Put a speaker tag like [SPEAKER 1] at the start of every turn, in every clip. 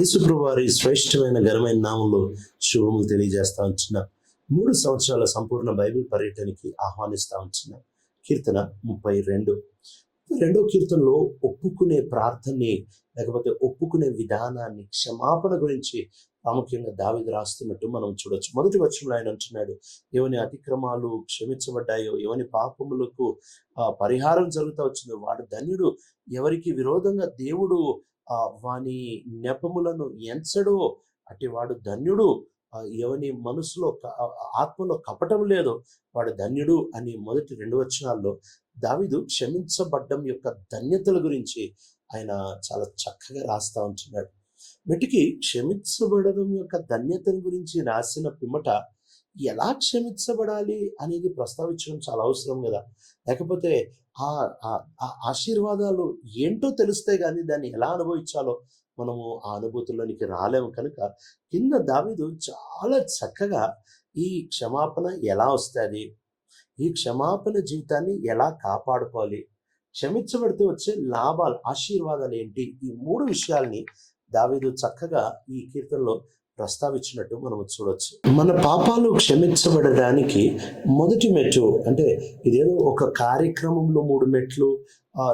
[SPEAKER 1] యేసుప్రభు వారి శ్రేష్టమైన ఘనమైన నామంలో శుభములు తెలియజేస్తా ఉంటున్నా. మూడు సంవత్సరాల సంపూర్ణ బైబిల్ పర్యటనకి ఆహ్వానిస్తా ఉంటున్నా. కీర్తన ముప్పై రెండు. రెండో కీర్తనలో ఒప్పుకునే ప్రార్థనని లేకపోతే ఒప్పుకునే విధానాన్ని క్షమాపణ గురించి ప్రాముఖ్యంగా దావిది రాస్తున్నట్టు మనం చూడొచ్చు. మొదటి వచనంలో ఆయన అంటున్నాడు ఎవని అతిక్రమాలు క్షమించబడ్డాయో ఎవని పాపములకు పరిహారం జరుగుతూ వచ్చిందో వాడు ధన్యుడు ఎవరికి విరోధంగా దేవుడు వాని నెపములను ఎంచడో అట్టి వాడు ధన్యుడు ఎవని మనసులో ఆత్మలో కపటం లేదో వాడు ధన్యుడు అని మొదటి రెండు వచనాల్లో దావిదు క్షమించబడ్డం యొక్క ధన్యతల గురించి ఆయన చాలా చక్కగా రాస్తా ఉంటున్నాడు. మెటికి క్షమించబడడం యొక్క ధన్యతల గురించి రాసిన పిమ్మట ఎలా క్షమించబడాలి అనేది ప్రస్తావించడం చాలా అవసరం కదా. లేకపోతే ఆ ఆ- ఆ ఆశీర్వాదాలు ఏంటో తెలుస్తాయి కానీ దాన్ని ఎలా అనుభవించాలో మనము ఆ అనుభూతుల్లోనికి రాలేము కనుక కింద దావిదు చాలా చక్కగా ఈ క్షమాపణ ఎలా వస్తుంది? ఈ క్షమాపణ జీవితాన్ని ఎలా కాపాడుకోవాలి? క్షమించబడితే వచ్చే లాభాలు ఆశీర్వాదాలు ఏంటి? ఈ మూడు విషయాల్ని దావీదు చక్కగా ఈ కీర్తనలో ప్రస్తావించినట్టు మనం చూడొచ్చు. మన పాపాలు క్షమించబడడానికి మొదటి మెట్టు అంటే ఇదేదో ఒక కార్యక్రమంలో మూడు మెట్లు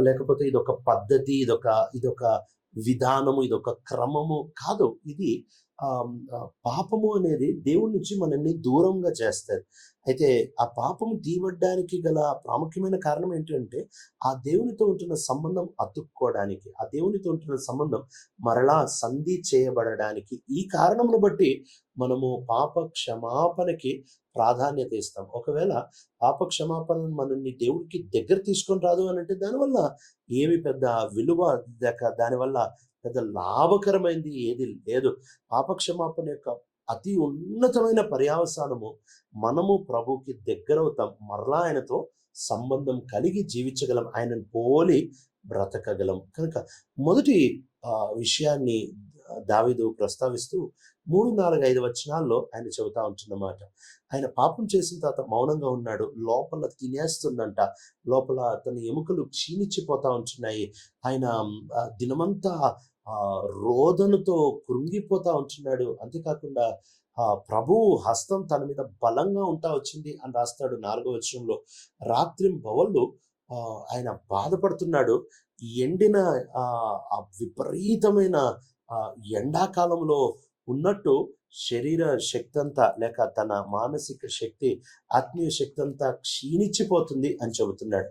[SPEAKER 1] లేకపోతే ఇదొక పద్ధతి ఇదొక ఇదొక విధానము ఇదొక క్రమము కాదు. ఇది పాపము అనేది దేవుడి నుంచి మనల్ని దూరంగా చేస్తారు అయితే ఆ పాపము తీవడ్డానికి గల ప్రాముఖ్యమైన కారణం ఏంటంటే ఆ దేవునితో ఉంటున్న సంబంధం అతుక్కోవడానికి ఆ దేవునితో ఉంటున్న సంబంధం మరలా సంధి చేయబడడానికి ఈ కారణమును బట్టి మనము పాప క్షమాపణకి ప్రాధాన్యత ఇస్తాం. ఒకవేళ పాప క్షమాపణ మనల్ని దేవుడికి దగ్గర తీసుకొని రాదు అని అంటే దానివల్ల ఏమి పెద్ద విలువ దానివల్ల పెద్ద లాభకరమైంది ఏది లేదు. పాప క్షమాపణ యొక్క అతి ఉన్నతమైన పర్యావసానము మనము ప్రభుకి దగ్గరవుతాం. మరలా ఆయనతో సంబంధం కలిగి జీవించగలం. ఆయనను పోలి బ్రతకగలం. కనుక మొదటి ఆ, విషయాన్ని దావిదు ప్రస్తావిస్తూ మూడు నాలుగు ఐదు వచనాల్లో ఆయన చెబుతా ఉంటున్నమాట. ఆయన పాపం చేసిన తర్వాత మౌనంగా ఉన్నాడు. లోపల తినేస్తుందంట. లోపల అతని ఎముకలు క్షీణించిపోతా ఉంటున్నాయి. ఆయన దినమంతా ఆ రోదనతో కృంగిపోతా ఉంటున్నాడు. అంతేకాకుండా ఆ ప్రభు హస్తం తన మీద బలంగా ఉంటా వచ్చింది అని రాస్తాడు నాలుగో వచనంలో. రాత్రి భవళ్ళు ఆ, ఆయన బాధపడుతున్నాడు. ఎండిన ఆ ఆ విపరీతమైన ఆ, ఎండాకాలంలో ఉన్నట్టు శరీర శక్తి అంతా లేక తన మానసిక శక్తి ఆత్మీయ శక్తి అంతా క్షీణించిపోతుంది అని చెబుతున్నాడు.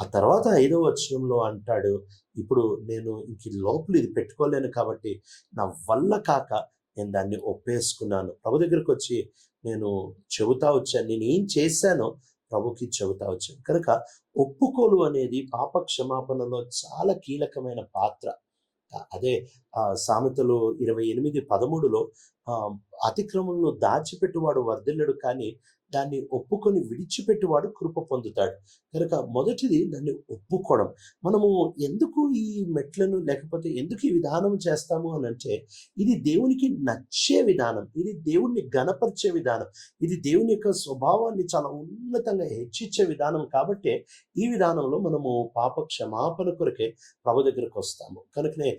[SPEAKER 1] ఆ తర్వాత ఐదో వచనంలో అంటాడు ఇప్పుడు నేను ఇంక లోపల ఇది పెట్టుకోలేను కాబట్టి నా వల్ల కాక నేను దాన్ని ఒప్పేసుకున్నాను. ప్రభు దగ్గరికి వచ్చి నేను చెబుతా వచ్చాను. నేను ఏం చేశానో ప్రభుకి చెబుతా వచ్చాను. కనుక ఒప్పుకోలు అనేది పాప క్షమాపణలో చాలా కీలకమైన పాత్ర. అదే సామెతలు ఇరవై ఎనిమిది పదమూడులో అతిక్రమంలో దాచిపెట్టువాడు వర్ధిల్లడు కానీ దాన్ని ఒప్పుకొని విడిచిపెట్టువాడు కృప పొందుతాడు. కనుక మొదటిది దాన్ని ఒప్పుకోవడం. మనము ఎందుకు ఈ మెట్లను లేకపోతే ఎందుకు ఈ విధానం చేస్తాము అని అంటే ఇది దేవునికి నచ్చే విధానం. ఇది దేవుణ్ణి గణపరిచే విధానం. ఇది దేవుని యొక్క స్వభావాన్ని చాలా ఉన్నతంగా హెచ్చించే విధానం కాబట్టి ఈ విధానంలో మనము పాప క్షమాపణ కొరకే ప్రభు దగ్గరకు వస్తాము. కనుకనే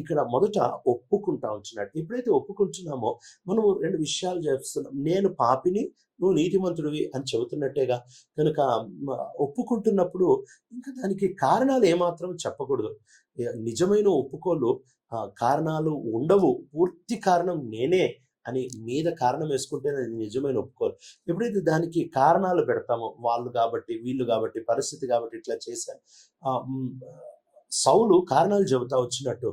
[SPEAKER 1] ఇక్కడ మొదట ఒప్పుకుంటా ఉంటున్నాడు. ఎప్పుడైతే ఒప్పుకుంటున్నామో మనము రెండు విషయాలు చేస్తున్నాం. నేను పాపిని నువ్వు నీతిమంతుడివి అని చెబుతున్నట్టేగా. కనుక ఒప్పుకుంటున్నప్పుడు ఇంకా దానికి కారణాలు ఏమాత్రం చెప్పకూడదు. నిజమైన ఒప్పుకోలు కారణాలు ఉండవు. పూర్తి కారణం నేనే అని మీద కారణం వేసుకుంటే అది నిజమైన ఒప్పుకోలు ఎప్పుడైతే దానికి కారణాలు పెడతామో వాళ్ళు కాబట్టి వీళ్ళు కాబట్టి పరిస్థితి కాబట్టి ఇట్లా చేశారు సౌలు కారణాలు చెబుతా వచ్చినట్టు.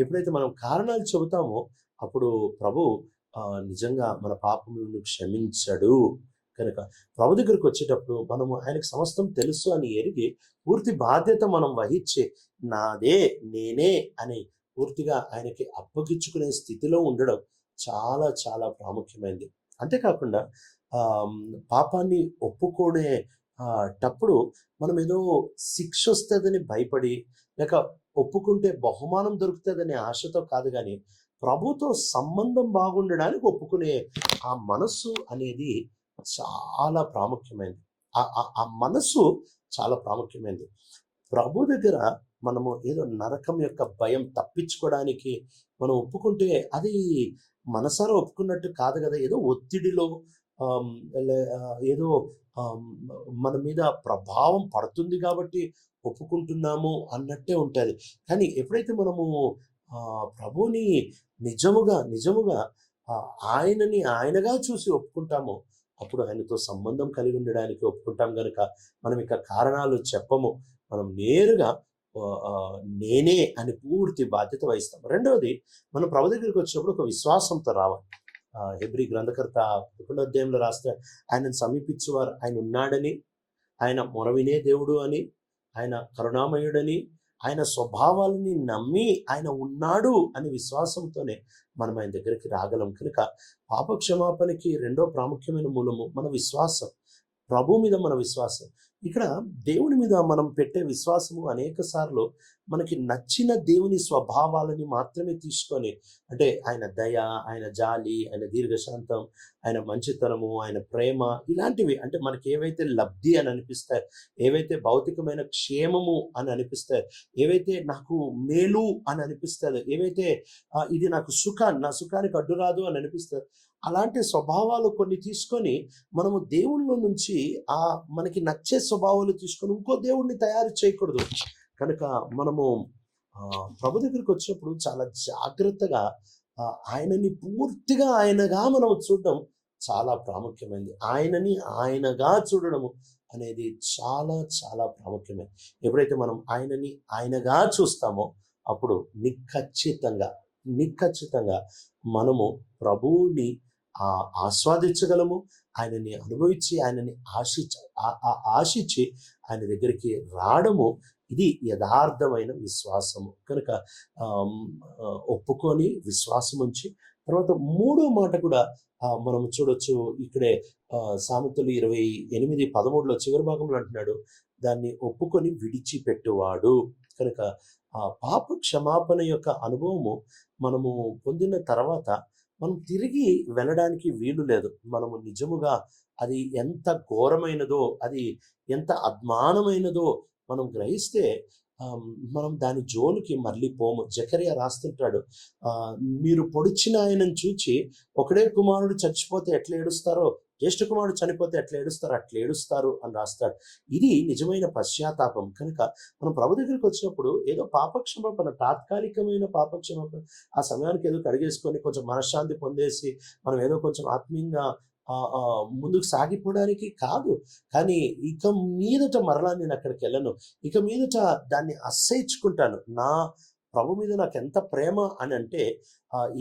[SPEAKER 1] ఎప్పుడైతే మనం కారణాలు చెబుతామో అప్పుడు ప్రభు నిజంగా మన పాపములను క్షమించడు. కనుక ప్రభు దగ్గరికి వచ్చేటప్పుడు మనము ఆయనకు సమస్తం తెలుసు అని ఎరిగి పూర్తి బాధ్యత మనం వహించే నాదే నేనే అని పూర్తిగా ఆయనకి అప్పగించుకునే స్థితిలో ఉండడం చాలా చాలా ప్రాముఖ్యమైనది అంతేకాకుండా పాపాన్ని ఒప్పుకునే టప్పుడు మనం ఏదో శిక్ష వస్తుందని భయపడి లేక ఒప్పుకుంటే బహుమానం దొరుకుతుందనే ఆశతో కాదు కానీ ప్రభుతో సంబంధం బాగుండడానికి ఒప్పుకునే ఆ మనస్సు అనేది చాలా ప్రాముఖ్యమైనది. ఆ ఆ- మనస్సు చాలా ప్రాముఖ్యమైనది. ప్రభు దగ్గర మనము ఏదో నరకం యొక్క భయం తప్పించుకోవడానికి మనం ఒప్పుకుంటే అది మనసారా ఒప్పుకున్నట్టు కాదు కదా. ఏదో ఒత్తిడిలో ఏదో మన మీద ప్రభావం పడుతుంది కాబట్టి ఒప్పుకుంటున్నాము అన్నట్టే ఉంటుంది. కానీ ఎప్పుడైతే మనము ప్రభుని నిజముగా నిజముగా ఆయనని ఆయనగా చూసి ఒప్పుకుంటామో. అప్పుడు ఆయనతో సంబంధం కలిగి ఉండడానికి ఒప్పుకుంటాం కనుక మనం ఇక కారణాలు చెప్పము. మనం నేరుగా నేనే అని పూర్తి బాధ్యత వహిస్తాం రెండవది మనం ప్రభు దగ్గరికి వచ్చినప్పుడు ఒక విశ్వాసంతో రావాలి. హెబ్రి హెబ్రీ గ్రంథకర్త పదకొండో అధ్యాయంలో రాస్తే ఆయనను సమీపించేవారు ఆయన ఉన్నాడని ఆయన మొరవినే దేవుడు అని ఆయన కరుణామయుడని ఆయన స్వభావాలని నమ్మి ఆయన ఉన్నాడు అని విశ్వాసంతోనే మనం ఆయన దగ్గరికి రాగలం. కనుక పాప క్షమాపణకి రెండో ప్రాముఖ్యమైన మూలము మన విశ్వాసం. ప్రభు మీద మన విశ్వాసం. ఇక్కడ దేవుని మీద మనం పెట్టే విశ్వాసము అనేక సార్లు మనకి నచ్చిన దేవుని స్వభావాలని మాత్రమే తీసుకొని అంటే ఆయన దయ ఆయన జాలి ఆయన దీర్ఘశాంతం ఆయన మంచితనము ఆయన ప్రేమ ఇలాంటివి అంటే మనకి ఏవైతే లబ్ధి అని అనిపిస్తాయి ఏవైతే భౌతికమైన క్షేమము అని అనిపిస్తాయి ఏవైతే నాకు మేలు అని అనిపిస్తుందో ఏవైతే ఇది నాకు సుఖాన్ని నా సుఖానికి అడ్డురాదు అని అనిపిస్తుంది అలాంటి స్వభావాలు కొన్ని తీసుకొని మనము దేవుళ్ళ నుంచి ఆ మనకి నచ్చే స్వభావాలు తీసుకొని ఇంకో దేవుడిని తయారు చేయకూడదు. కనుక మనము ప్రభు దగ్గరికి వచ్చినప్పుడు చాలా జాగ్రత్తగా ఆయనని పూర్తిగా ఆయనగా మనం చూడడం చాలా ప్రాముఖ్యమైనది ఆయనని ఆయనగా చూడడము అనేది చాలా చాలా ప్రాముఖ్యమైనది ఎప్పుడైతే మనం ఆయనని ఆయనగా చూస్తామో అప్పుడు నిఖచ్చితంగా నిఖచ్చితంగా మనము ప్రభువుని ఆస్వాదించగలము. ఆయనని అనుభవించి ఆయనని ఆశించ ఆ- ఆ- ఆశించి ఆయన దగ్గరికి రావడము ఇది యథార్థమైన విశ్వాసము. కనుక ఆ, ఒప్పుకొని విశ్వాసం ఉంచి తర్వాత మూడో మాట కూడా మనం చూడొచ్చు ఇక్కడే సామెతలు ఇరవై ఎనిమిది పదమూడులో చివరి భాగంలో అంటున్నాడు. దాన్ని ఒప్పుకొని విడిచిపెట్టువాడు. కనుక ఆ పాప క్షమాపణ యొక్క అనుభవము మనము పొందిన తర్వాత మనం తిరిగి వెళ్ళడానికి వీలు లేదు. మనము నిజముగా అది ఎంత ఘోరమైనదో అది ఎంత అద్మానమైనదో మనం గ్రహిస్తే మనం దాని జోలికి మళ్ళీ పోము. జకరియా రాస్తుంటాడు ఆ, మీరు పొడిచిన ఆయనను చూచి ఒకడే కుమారుడు చచ్చిపోతే ఎట్లా ఏడుస్తారో జ్యేష్ఠ కుమారుడు చనిపోతే ఎట్లా ఏడుస్తారు అట్లా ఏడుస్తారు అని రాస్తాడు. ఇది నిజమైన పశ్చాత్తాపం. కనుక మనం ప్రభు దగ్గరికి వచ్చినప్పుడు ఏదో పాపక్షమాపణ తాత్కాలికమైన పాపక్షమాపణ ఆ సమయానికి ఏదో కడిగేసుకొని కొంచెం మనశ్శాంతి పొందేసి మనం ఏదో కొంచెం ఆత్మీయంగా ముందుకు సాగిపోవడానికి కాదు. కానీ ఇక మీదట మరలా నేను అక్కడికి వెళ్ళను. ఇక మీదట దాన్ని అస్సహించుకుంటాను నా ప్రభు మీద నాకు ఎంత ప్రేమ అని అంటే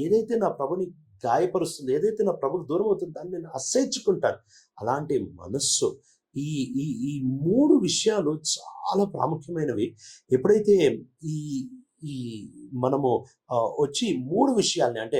[SPEAKER 1] ఏదైతే నా ప్రభుని గాయపరుస్తుంది. ఏదైతే నా ప్రభుకు దూరం అవుతుందో దాన్ని నేను అసహించుకుంటాను. అలాంటి మనస్సు ఈ ఈ ఈ మూడు విషయాలు చాలా ప్రాముఖ్యమైనవి. ఎప్పుడైతే ఈ ఈ మనము వచ్చి మూడు విషయాల్ని అంటే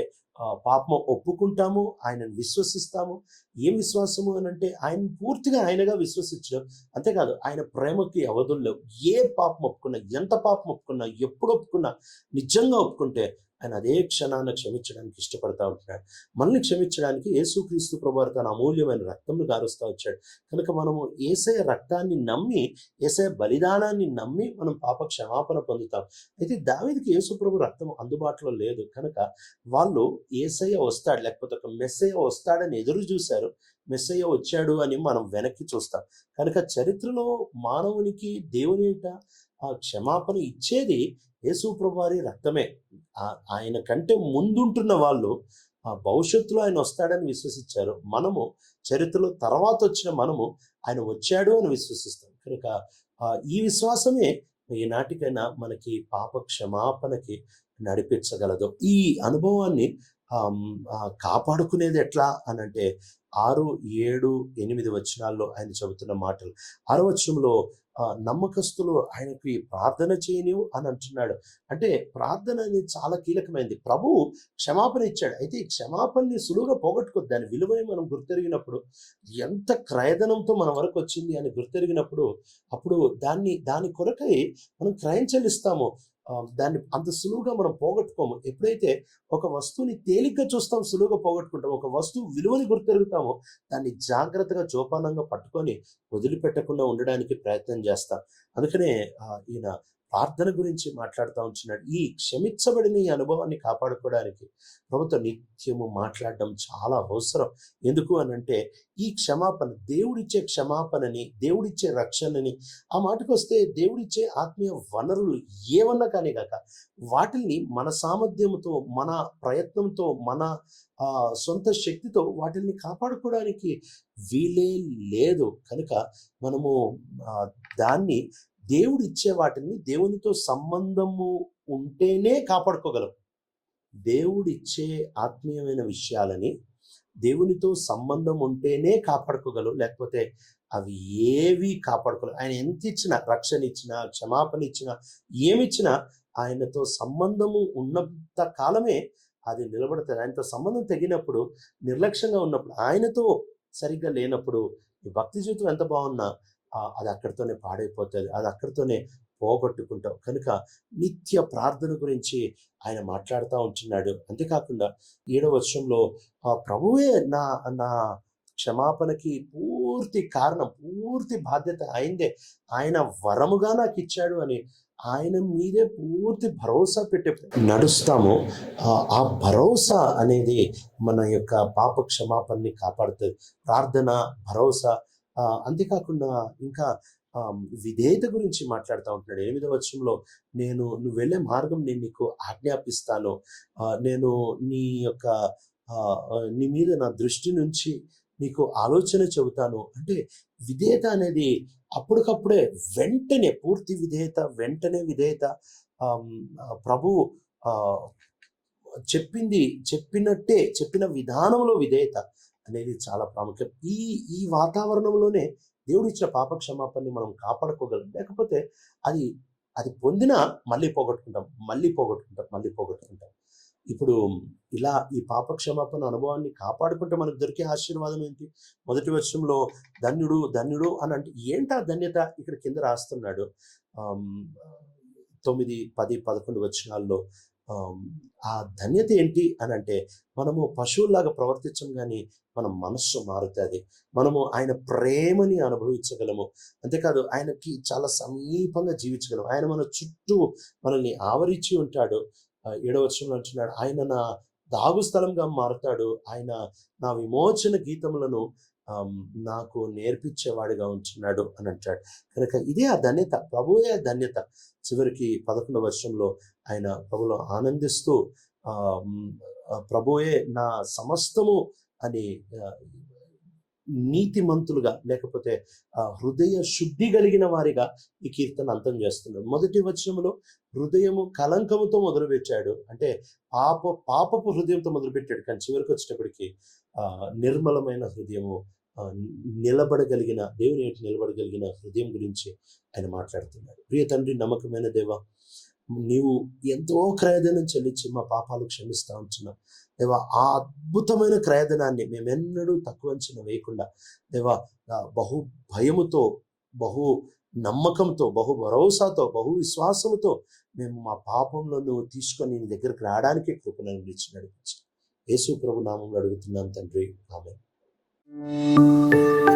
[SPEAKER 1] పాపము ఒప్పుకుంటాము ఆయనను విశ్వసిస్తాము. ఏం విశ్వాసము అని అంటే ఆయన పూర్తిగా ఆయనగా విశ్వసించడం. అంతేకాదు ఆయన ప్రేమకి అవధుల్లో ఏ పాపం ఒప్పుకున్నా ఎంత పాపం ఒప్పుకున్నా ఎప్పుడు ఒప్పుకున్నా నిజంగా ఒప్పుకుంటే ఆయన అదే క్షణాన్ని క్షమించడానికి ఇష్టపడతా ఉంటున్నాడు. మనల్ని క్షమించడానికి యేసుక్రీస్తు ప్రభు తన అమూల్యమైన రక్తంను గారుస్తూ వచ్చాడు. కనుక మనము ఏసయ రక్తాన్ని నమ్మి ఏసయ బలిదానాన్ని నమ్మి మనం పాప క్షమాపణ పొందుతాం. అయితే దావీదికి యేసుప్రభు రక్తం అందుబాటులో లేదు. కనుక వాళ్ళు ఏసయ్య వస్తాడు లేకపోతే ఒక మెస్సయ్య వస్తాడని ఎదురు చూశారు. మెస్సయ్య వచ్చాడు అని మనం వెనక్కి చూస్తాం. కనుక చరిత్రలో మానవునికి దేవుని యొక్క ఆ క్షమాపణ ఇచ్చేది యేసుప్రభువారి రక్తమే. ఆ- ఆయన కంటే ముందుంటున్న వాళ్ళు ఆ భవిష్యత్తులో ఆయన వస్తాడని విశ్వసించారు. మనము చరిత్రలో తర్వాత వచ్చిన మనము ఆయన వచ్చాడు అని విశ్వసిస్తాం. కనుక ఆ, ఈ విశ్వాసమే ఈనాటికైనా మనకి పాప క్షమాపణకి నడిపించగలదు. ఈ అనుభవాన్ని కాపాడుకునేది ఎట్లా అని అంటే ఆరు ఏడు ఎనిమిది వచనాల్లో ఆయన చెబుతున్న మాటలు. ఆరు వచనంలో నమ్మకస్తులు ఆయనకి ప్రార్థన చేయనివు అని అంటున్నాడు. అంటే ప్రార్థన అనేది చాలా కీలకమైనది ప్రభు క్షమాపణ ఇచ్చాడు. అయితే ఈ క్షమాపణని సులువుగా పోగొట్టుకోద్దు దాని విలువని మనం గుర్తెరిగినప్పుడు ఎంత క్రయధనంతో మన వరకు వచ్చింది అని గుర్తెరిగినప్పుడు అప్పుడు దాన్ని దాని కొరకై మనం క్రయం చెల్లిస్తాము. దాన్ని అంత సులువుగా మనం పోగొట్టుకోము. ఎప్పుడైతే ఒక వస్తువుని తేలిగ్గా చూస్తాం సులువుగా పోగొట్టుకుంటాం ఒక వస్తువు విలువని గుర్తెరుగుతామో దాన్ని జాగ్రత్తగా జోపానంగా పట్టుకొని వదిలిపెట్టకుండా ఉండడానికి ప్రయత్నం చేస్తాం. అందుకనే ఆ, ఈయన ప్రార్థన గురించి మాట్లాడుతూ ఉంటున్నాడు. ఈ క్షమించబడిన ఈ అనుభవాన్ని కాపాడుకోవడానికి ప్రభుత్వం నిత్యము మాట్లాడడం చాలా అవసరం. ఎందుకు అని అంటే ఈ క్షమాపణ దేవుడిచ్చే క్షమాపణని దేవుడిచ్చే రక్షణని ఆ మాటకు వస్తే దేవుడిచ్చే ఆత్మీయ వనరులు ఏమన్నా కానీ కాక వాటిని మన సామర్థ్యంతో మన ప్రయత్నంతో మన ఆ, సొంత శక్తితో వాటిని కాపాడుకోవడానికి వీలే లేదు. కనుక మనము దాన్ని దేవుడు ఇచ్చే వాటిని దేవునితో సంబంధము ఉంటేనే కాపాడుకోగలం. దేవుడిచ్చే ఆత్మీయమైన విషయాలని దేవునితో సంబంధం ఉంటేనే కాపాడుకోగలవు లేకపోతే అవి ఏవి కాపాడుకోలేవు. ఆయన ఎంత ఇచ్చినా రక్షణ ఇచ్చినా క్షమాపణ ఇచ్చినా ఏమిచ్చినా ఆయనతో సంబంధము ఉన్నంత కాలమే అది నిలబడుతుంది ఆయనతో సంబంధం తెగినప్పుడు నిర్లక్ష్యంగా ఉన్నప్పుడు ఆయనతో సరిగ్గా లేనప్పుడు ఈ భక్తి జీవితం ఎంత బాగున్నా అది అక్కడితోనే పాడైపోతుంది. అది అక్కడితోనే పోగొట్టుకుంటాం కనుక నిత్య ప్రార్థన గురించి ఆయన మాట్లాడుతూ ఉంటున్నాడు. అంతేకాకుండా ఏడవ వర్షంలో ఆ ప్రభువే నా నా క్షమాపణకి పూర్తి కారణం పూర్తి బాధ్యత ఆయనదే. ఆయన వరముగా నాకు ఇచ్చాడు అని ఆయన మీదే పూర్తి భరోసా పెట్టి నడుస్తాము. ఆ- భరోసా అనేది మన యొక్క పాప క్షమాపణని కాపాడుతుంది. ప్రార్థన భరోసా అంతేకాకుండా ఇంకా విధేయత గురించి మాట్లాడుతూ ఉంటున్నాడు. ఎనిమిదవ వచ్చంలో నేను నువ్వు వెళ్ళే మార్గం నేను నీకు ఆజ్ఞాపిస్తాను. నేను నీ యొక్క నీ మీద నా దృష్టి నుంచి నీకు ఆలోచన చెబుతాను. అంటే విధేయత అనేది అప్పటికప్పుడే వెంటనే పూర్తి విధేయత వెంటనే విధేయత ప్రభు చెప్పింది చెప్పినట్టే చెప్పిన విధానంలో విధేయత. అనేది చాలా ప్రాముఖ్యం. ఈ ఈ వాతావరణంలోనే దేవుడు ఇచ్చిన పాప క్షమాపణని మనం కాపాడుకోగలం. లేకపోతే అది అది పొందినా మళ్ళీ పోగొట్టుకుంటాం మళ్ళీ పోగొట్టుకుంటాం మళ్ళీ పోగొట్టుకుంటాం. ఇప్పుడు ఇలా ఈ పాప క్షమాపణ అనుభవాన్ని కాపాడుకుంటే మనకు దొరికే ఆశీర్వాదం ఏంటి? మొదటి వర్షంలో ధన్యుడు ధన్యుడు అని అంటే ఏంటా ధన్యత ఇక్కడ కింద రాస్తున్నాడు? తొమ్మిది పది పదకొండు వచనాల్లో ఆ ధన్యత ఏంటి అని అంటే మనము పశువుల్లాగా ప్రవర్తించం కానీ మన మనస్సు మారుతుంది. మనము ఆయన ప్రేమని అనుభవించగలము. అంతేకాదు ఆయనకి చాలా సమీపంగా జీవించగలము. ఆయన మన చుట్టూ మనల్ని ఆవరించి ఉంటాడు. ఆ, ఏడవ వచనంలో అంటున్నాడు ఆయన నా దాగు స్థలంగా మారుతాడు. ఆయన నా విమోచన గీతములను నాకు నేర్పించేవాడిగా ఉంటున్నాడు అని అంటాడు. కనుక ఇదే ఆ ధన్యత ప్రభువే ఆ ధన్యత. చివరికి పదకొండవ వర్షంలో ఆయన ప్రభులో ఆనందిస్తూ ఆ, ప్రభువే నా సమస్తము అని నీతిమంతులుగా లేకపోతే హృదయ శుద్ధి కలిగిన వారిగా ఈ కీర్తన అంతం చేస్తున్నాడు. మొదటి వచనంలో హృదయము కలంకముతో మొదలుపెట్టాడు. అంటే పాప పాపపు హృదయంతో మొదలుపెట్టాడు. కానీ చివరికి వచ్చేటప్పటికి ఆ, నిర్మలమైన హృదయము నిలబడగలిగిన దేవుని ఏంటి నిలబడగలిగిన హృదయం గురించి ఆయన మాట్లాడుతున్నారు. ప్రియ తండ్రి నమ్మకమైన దేవ నీవు ఎంతో క్రయధనం చెల్లించి మా పాపాలు క్షమిస్తూ ఉంటున్నావు. దేవా ఆ అద్భుతమైన క్రయధనాన్ని మేమెన్నడూ తక్కువ అంచనా వేయకుండా దేవా బహు భయముతో బహు నమ్మకంతో బహు భరోసాతో బహు విశ్వాసంతో మేము మా పాపంలో నువ్వు తీసుకొని నీ దగ్గరికి రావడానికి కృపణ నడిపించి. యేసు ప్రభు నామంలో అడుగుతున్నాం తండ్రి. ఆమె Música